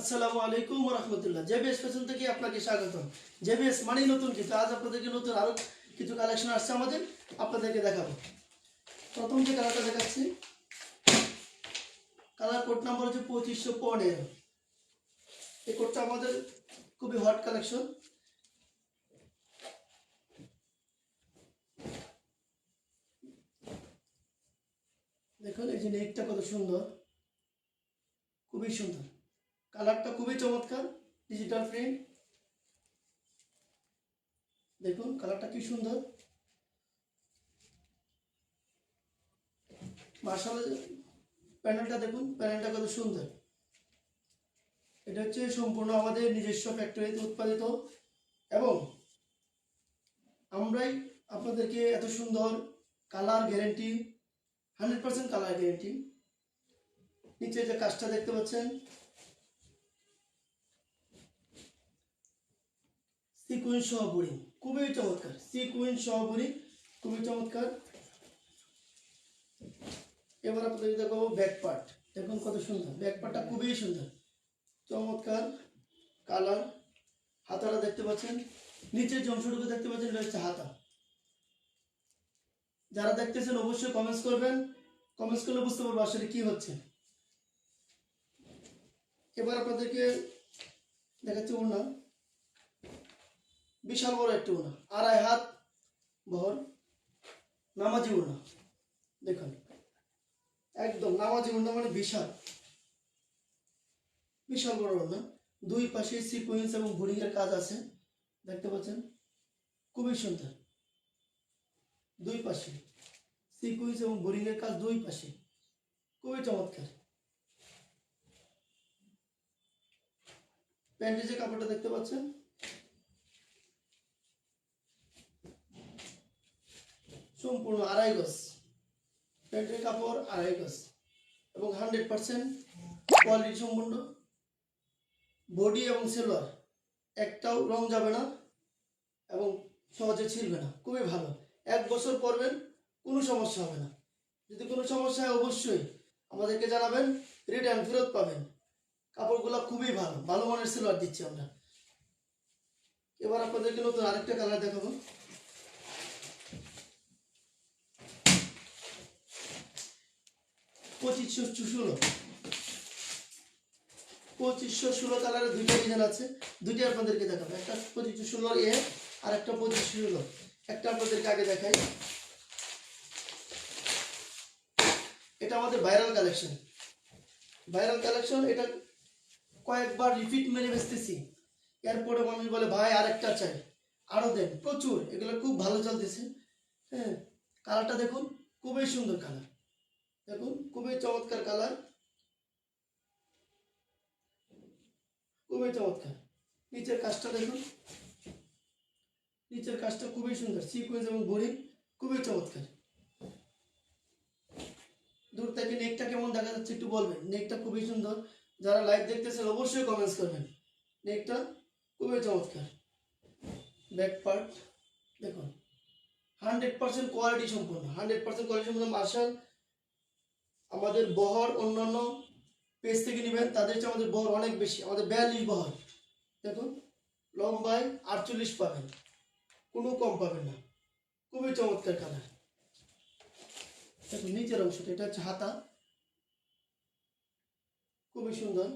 আসসালামু আলাইকুম রহমতুল্লাহ। JBS fashion থেকে আপনাকে স্বাগতম। জেবিএস মানেই নতুন কিছু। আজ আপনাদেরকে নতুন আরও কিছু কালেকশন আসছে আমাদের। আপনাদেরকে দেখাবো। প্রথম যে কালারটা দেখাচ্ছি কালার কোড নাম্বার হচ্ছে পঁচিশশো পনেরো। এই কোডটা আমাদের খুবই হট কালেকশন দেখুন, এই যে নেকটা কত সুন্দর। খুবই সুন্দর। কালারটা খুবই চমৎকার ডিজিটাল প্রিন্ট দেখুন, কালারটা কি সুন্দর। মার্শাল প্যানেলটা দেখুন, প্যানেলটা কত সুন্দর। এটা হচ্ছে সম্পূর্ণ আমাদের নিজস্ব ফ্যাক্টরিতে উৎপাদিত। এবং আমরাই আপনাদেরকে এত সুন্দর colour guarantee hundred percent colour guarantee নিচে যে কাজটা দেখতে পাচ্ছেন সিকুইন সহ বুড়ি খুবই চমৎকার সিকুইন সহ বুড়ি খুবই চমৎকার। এবার আপনাদের দেখাবো ব্যাক পার্ট দেখুন কত সুন্দর ব্যাক পার্টটা খুবই সুন্দর। চমৎকার কালার হাতাটা দেখতে পাচ্ছেন, নিচের যে দেখতে পাচ্ছেন, এটা হচ্ছে হাতা। যারা দেখতেছেন অবশ্যই কমেন্টস করবেন। কমেন্টস করলে বুঝতে পারব আসলে কি হচ্ছে। এবার আপনাদেরকে দেখাচ্ছি ওড়না। বিশাল বড় একটি ওড়না আড়াই হাত বহর নামাজি ওড়না দেখুন। একদম নামাজি ওড়না মানে বিশাল। বিশাল বড় ওড়না দুই পাশে সিকুয়েন্স এবং বোরিংয়ের কাজ আছে। দেখতে পাচ্ছেন? খুবই সুন্দর। দুই পাশে সিকুয়েন্স এবং বোরিংয়ের কাজ দুই পাশে। খুবই চমৎকার। প্যান্টের যে কাপড়টা দেখতে পাচ্ছেন? সম্পূর্ণ আড়াই গজ। প্যান্টের কাপড় আড়াই গজ। এবং হান্ড্রেড পার্সেন্ট কোয়ালিটি সম্পূর্ণ। বডি এবং সিলভার একটাও রং যাবে না এবং সহজে ছিলবে না। খুবই ভালো। এক বছর পরবেন, কোনো সমস্যা হবে না। যদি কোনো সমস্যা হয়, অবশ্যই আমাদেরকে জানাবেন রিটার্ন ফেরত পাবেন। কাপড়গুলো খুবই ভালো ভালো মানের সিলভার দিচ্ছি আমরা। এবার আপনাদেরকে নতুন আরেকটা কালার দেখাবো। পঁচিশশো ষোলো পঁচিশশো ষোলো কালারের দুইটা ডিজাইন আছে। দুইটা আপনাদেরকে দেখাবো। একটা পঁচিশশো ষোলো এ আর একটা পঁচিশশো ষোলো। একটা আপনাদেরকে আগে দেখাই। এটা আমাদের ভাইরাল কালেকশন ভাইরাল কালেকশন এটা কয়েকবার রিপিট মেরে বেচতেছি। এরপরে মানুষ বলে, ভাই, আরেকটা চাই। আরও দেন। প্রচুর। এগুলো খুব ভালো চলতেছে। হ্যাঁ কালারটা দেখুন। খুবই সুন্দর কালার দেখুন, খুবই চমৎকার কালার খুবই চমৎকার। নিচের কাজটা দেখুন। নিচের কাজটা খুবই সুন্দর সিকুয়েন্স এবং বোরিং খুবই চমৎকার। দূর থেকে নেকটা কেমন দেখা যাচ্ছে একটু বলবেন। নেকটা খুবই সুন্দর। যারা লাইভ দেখতেছেন, অবশ্যই কমেন্টস করবেন। নেকটা খুবই চমৎকার। ব্যাক পার্ট দেখুন। হান্ড্রেড পার্সেন্ট কোয়ালিটি সম্পূর্ণ। হান্ড্রেড পার্সেন্ট কোয়ালিটি সম্পূর্ণ। মার্শাল আমাদের বহর অন্যান্য পেজ থেকে নেবেন, তাদের চেয়ে আমাদের বহর অনেক বেশি। আমাদের বিয়াল্লিশ বহর। দেখুন, লম্বায় আটচল্লিশ পাবেন। কোনো কম পাবেন না। খুবই চমৎকার কালার। দেখুন, নিচের অংশটা, এটা হচ্ছে হাতা। খুবই সুন্দর।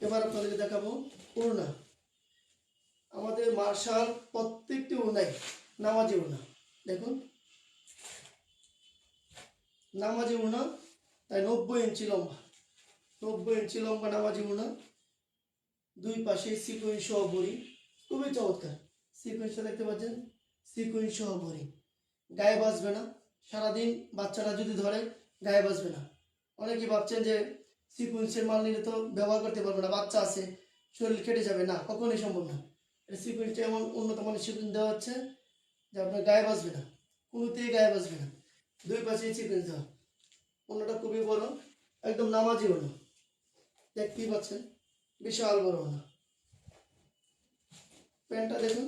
এবার আপনাদেরকে দেখাবো ওড়না। আমাদের মার্শাল প্রত্যেকটি ওড়নাই নামাজি ওড়না। দেখুন নামাজি উনা তাই নব্বই ইঞ্চি লম্বা। নব্বই ইঞ্চি লম্বা নামাজি উনা দুই পাশে সিকুইন সহ বড়ি খুবই চমৎকার। সিকুইন্সটা দেখতে পাচ্ছেন? সিকুইন সহ বড়ি গায়ে বাঁচবে না। সারাদিন বাচ্চারা যদি ধরে, গায়ে বাঁচবে না। অনেকে ভাবছেন যে সিকুয়েন্সের মাল নিলে তো ব্যবহার করতে পারবে না। বাচ্চা আছে, শরীর কেটে যাবে। না, কখনোই সম্ভব না। এটা সিকুয়েন্সটা এমন উন্নত মানের সিকুয়েন্স দেওয়া হচ্ছে যে আপনার গায়ে বাঁচবে না। কোনোতেই গায়ে বাঁচবে না। দুই পাশে সিকুয়েন্স দেওয়া অন্যটা খুবই বড়, একদম নামাজি অন্য দেখতেই পাচ্ছেন, বিশাল বড় অন্য প্যান্টটা দেখুন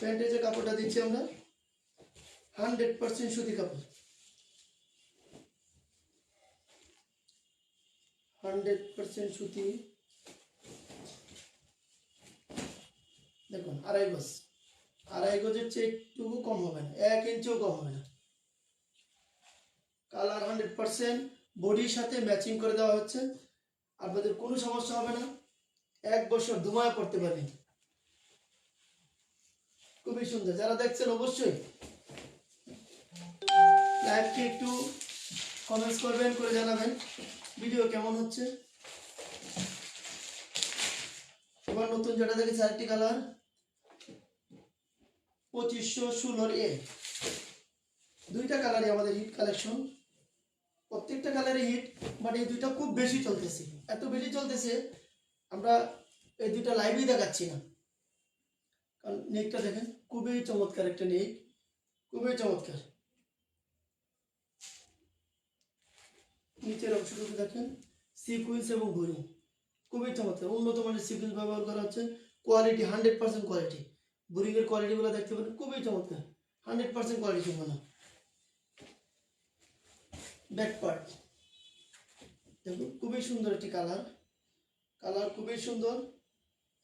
প্যান্টের যে কাপড়টা দিচ্ছি আমরা, হান্ড্রেড পার্সেন্ট সুতি কাপড়। হান্ড্রেড পার্সেন্ট সুতি। দেখুন, আড়াই গজ। আড়াই গজের চেয়ে একটু কম হবে না, এক ইঞ্চিও কম হবে না। কালার হান্ড্রেড পার্সেন্ট বডির সাথে ম্যাচিং করে দেওয়া হচ্ছে। আপনাদের কোনো সমস্যা হবে না। এক বছর ধুমায় পড়তে পারবেন। খুবই সুন্দর। যারা দেখছেন অবশ্যই লাইভকে একটু কমেন্টস করবেন, করে জানাবেন। ভিডিও কেমন হচ্ছে? এবার নতুন যেটা দেখেছি, আরেকটি কালার। পঁচিশশো ষোলোর এ। দুইটা কালারই আমাদের হিট কালেকশন। প্রত্যেকটা কালারে হিট বাট এই দুইটা খুব বেশি চলতেছে। এত বেশি চলতেছে, আমরা এই দুইটা লাইভই দেখাচ্ছি না। কারণ নেকটা দেখেন, খুবই চমৎকার একটা নেক, খুবই চমৎকার। নিচের অংশটুকু দেখেন সিকুয়েন্স এবং ঘুরি খুবই চমৎকার। উন্নত মানের সিকুয়েন্স ব্যবহার করা হচ্ছে কোয়ালিটি হান্ড্রেড পার্সেন্ট কোয়ালিটি বোরিংয়ের কোয়ালিটিগুলো দেখতে পারেন, খুবই চমৎকার। হান্ড্রেড পার্সেন্ট কোয়ালিটি সম্পন্ন। ব্যাক পার্ট দেখুন, খুবই সুন্দর একটি কালার কালার খুবই সুন্দর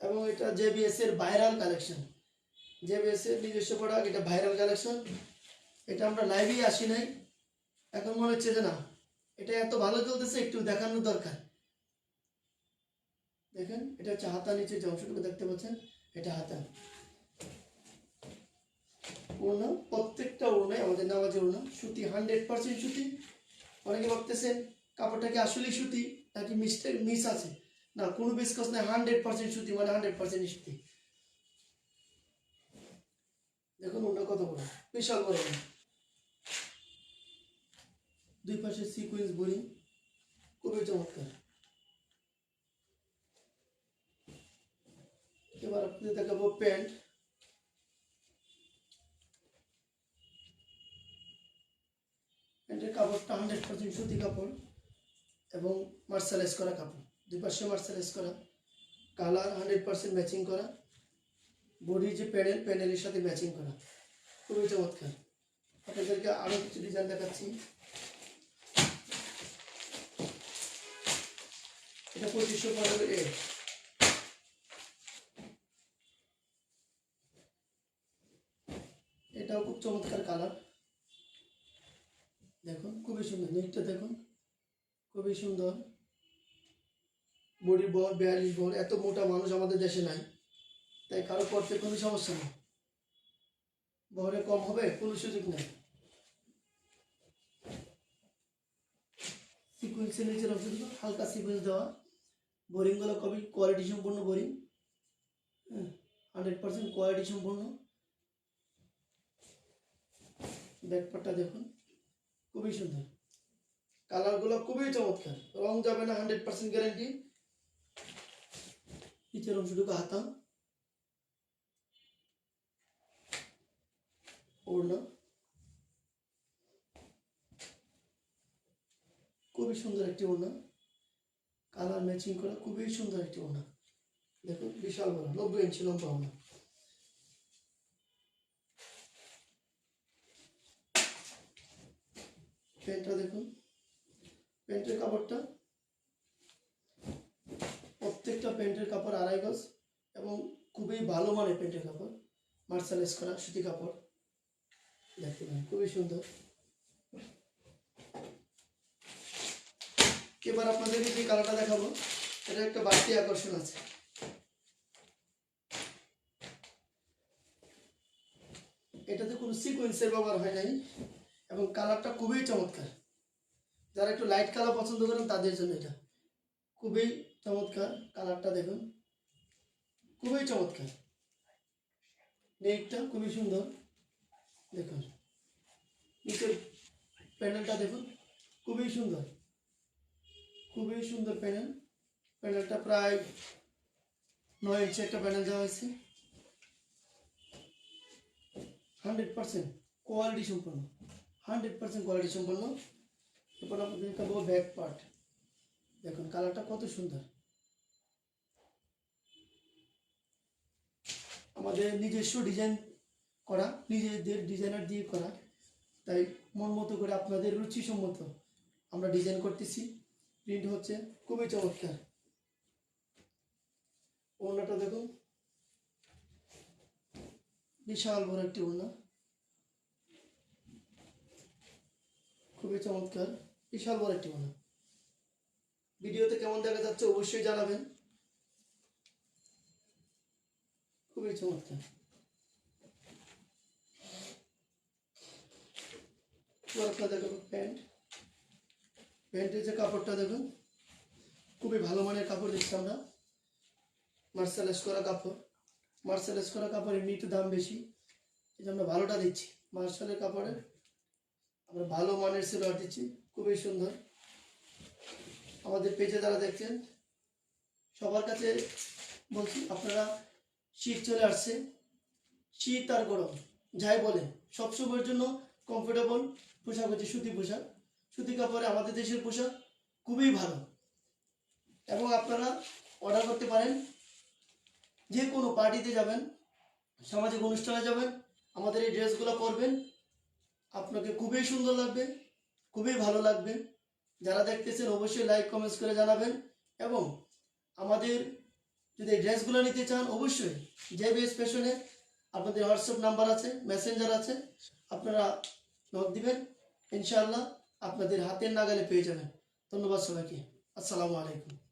এবং এটা জেবিএস এর ভাইরাল কালেকশন জেবিএস এর নিজস্ব প্রোডাক্ট এটা ভাইরাল কালেকশন এটা আমরা লাইভেই আসি নাই। এখন মনে হচ্ছে যে না, এটা এত ভালো চলতেছে, একটু দেখানোর দরকার। দেখেন, এটা হচ্ছে হাতা নিচে যে অংশটুকু দেখতে পাচ্ছেন, এটা হাতা। ওড়না, প্রত্যেকটা ওড়নায় আমাদের নামাজের ওড়না। সুতি হান্ড্রেড পার্সেন্ট সুতি। অনেকে ভাবতেছেন কাপড়টা কি আসলেই সুতি নাকি মিস্টেক মিস আছে? না, কোনো বিস্কস নাই হান্ড্রেড পার্সেন্ট সুতি মানে হান্ড্রেড পার্সেন্ট সুতি। দেখুন ওটা কত বড় বিশাল বড় দুই পাশে সিকুয়েন্স বোরিং খুবই চমৎকার। এবার আপনি দেখাবো প্যান্ট। প্যান্টের কাপড়টা হান্ড্রেড পার্সেন্ট সুতি কাপড় এবং মার্শালাইজ করা কাপড়। দুই পাশে মার্শালাইজ করা। কালার হান্ড্রেড পার্সেন্ট ম্যাচিং করা। বডির যে প্যানেল প্যানেলের সাথে ম্যাচিং করা। খুবই চমৎকার। আপনাদেরকে আরও কিছু ডিজাইন দেখাচ্ছি। এটা পঁচিশশো পনেরো এ এটাও খুব চমৎকার কালার খুবই সুন্দর নেকটা দেখুন। খুবই সুন্দর। বডির বর বিয়াল্লিশ বর এত মোটা মানুষ আমাদের দেশে নাই। তাই কারও করতে কোনো সমস্যা নেই। বহরে কম হবে, কোনো সুযোগ নেই। সিকুয়েন্সের নিচের হালকা সিকুয়েন্স দেওয়া। বোরিংগুলো খুবই কোয়ালিটি সম্পূর্ণ বোরিং হ্যাঁ হান্ড্রেড পার্সেন্ট কোয়ালিটি সম্পূর্ণ। ব্যাকপারটা দেখুন, খুবই সুন্দর। কালারগুলো খুবই চমৎকার। রং যাবে না, হান্ড্রেড পার্সেন্ট গ্যারান্টি নিচের অংশটুকু হাতা ওড়না। খুবই সুন্দর একটি ওড়না। কালার ম্যাচিং করা খুবই সুন্দর একটি ওড়না। দেখুন, বিশাল বড়, নব্বই ইঞ্চি লম্বা ওড়না। প্যান্টটা দেখুন। প্যান্টের কাপড়টা। প্রত্যেকটা প্যান্টের কাপড় আড়াই গজ এবং খুবই ভালো মানের প্যান্টের কাপড়, মার্শালাইজ করা সুতি কাপড়। দেখতে খুবই সুন্দর। এবার আপনাদেরকে যে কালারটা দেখাবো, এটা একটা বাড়তি আকর্ষণ আছে। এটাতে কোনো সিকোয়েন্সের ব্যবহার হয় নাই এবং কালারটা খুবই চমৎকার। যারা একটু লাইট কালার পছন্দ করেন তাদের জন্য এটা। খুবই চমৎকার কালারটা দেখুন। খুবই চমৎকার। নেকটা খুবই সুন্দর। দেখুন। নিচের প্যানেলটা দেখুন। খুবই সুন্দর। খুবই সুন্দর প্যানেল প্যানেলটা প্রায় নয় ইঞ্চি একটা প্যানেল দেওয়া হয়েছে। হান্ড্রেড পার্সেন্ট কোয়ালিটি সম্পন্ন। হান্ড্রেড পার্সেন্ট কোয়ালিটি সম্পন্ন। এরপর আপনাদের দেখাবো ব্যাক পার্ট দেখুন কালারটা কত সুন্দর। আমাদের নিজস্ব ডিজাইন করা, নিজেদের ডিজাইনার দিয়ে করা। তাই মন মতো করে আপনাদের রুচিসম্মত আমরা ডিজাইন করতেছি। প্রিন্ট হচ্ছে, খুবই চমৎকার। ওড়নাটা দেখুন। বিশাল বড় একটি ওড়না। খুবই চমৎকার, বিশাল বড় একটি ওড়না ভিডিওতে কেমন দেখা যাচ্ছে অবশ্যই জানাবেন। খুবই চমৎকার। প্যান্ট। প্যান্টের যে কাপড়টা দেখুন, খুবই ভালো মানের কাপড় দিচ্ছি আমরা। করা কাপড়। করা কাপড় দাম বেশি, এই আমরা ভালোটা দিচ্ছি। মার্শালের কাপড়ের ভালো মানের সিলোয়ার দিচ্ছি খুবই সুন্দর। আমাদের পেজে যারা দেখছেন, সবার কাছে বলছি, আপনারা শীত চলে আসছে। শীত আর গরম, যাই বলে, সবসময়ের জন্য কমফোর্টেবল পোশাক হচ্ছে সুতি পোশাক। সুতি কাপড়ে আমাদের দেশের পোশাক খুবই ভালো। এবং আপনারা অর্ডার করতে পারেন, যে কোনো পার্টিতে যাবেন, সামাজিক অনুষ্ঠানে যাবেন, আমাদের এই ড্রেসগুলো পরবেন। আপনাকে খুবই সুন্দর লাগবে, খুবই ভালো লাগবে। যারা দেখতেছেন, অবশ্যই লাইক কমেন্টস করে জানাবেন। এবং আমাদের যদি ড্রেসগুলো নিতে চান, অবশ্যই জে বিএস ফ্যাশনে আপনাদের হোয়াটসঅ্যাপ নাম্বার আছে মেসেঞ্জার আছে। আপনারা নক দিবেন, ইনশাআল্লাহ আপনাদের হাতের নাগালে পেয়ে যাবেন। ধন্যবাদ সবাইকে। আসসালামু আলাইকুম।